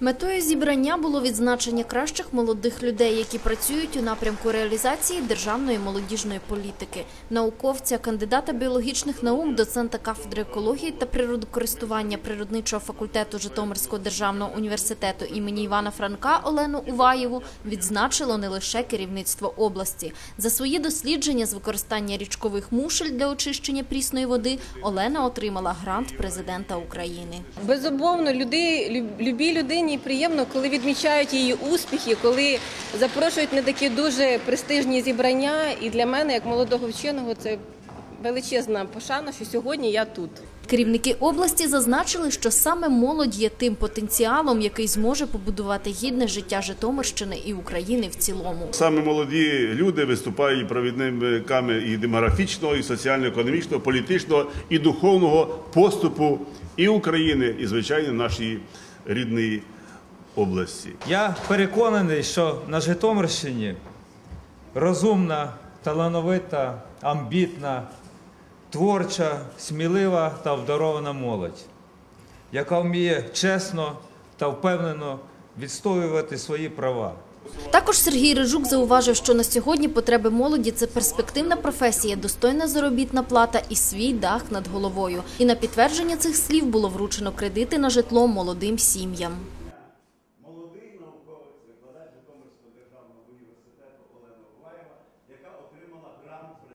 Метою зібрання було відзначення кращих молодих людей, які працюють у напрямку реалізації державної молодіжної політики. Науковця, кандидата біологічних наук, доцента кафедри екології та природокористування природничого факультету Житомирського державного університету імені Івана Франка Олену Уваєву відзначило не лише керівництво області. За свої дослідження з використання річкових мушель для очищення прісної води Олена отримала грант президента України. Безумовно, люди, люб- любій людині приємно, коли відмічають її успіхи, коли запрошують на такі дуже престижні зібрання. І для мене, як молодого вченого, це величезна пошана, що сьогодні я тут. Керівники області зазначили, що саме молодь є тим потенціалом, який зможе побудувати гідне життя Житомирщини і України в цілому. Саме молоді люди виступають провідниками і демографічного, і соціально-економічного, політичного і духовного поступу і України, і звичайно нашої рідної області. Я переконаний, що на Житомирщині розумна, талановита, амбітна, творча, смілива та обдарована молодь, яка вміє чесно та впевнено відстоювати свої права. Також Сергій Рижук зауважив, що на сьогодні потреби молоді це перспективна професія, достойна заробітна плата і свій дах над головою. І на підтвердження цих слів було вручено кредити на житло молодим сім'ям. Hallelujah.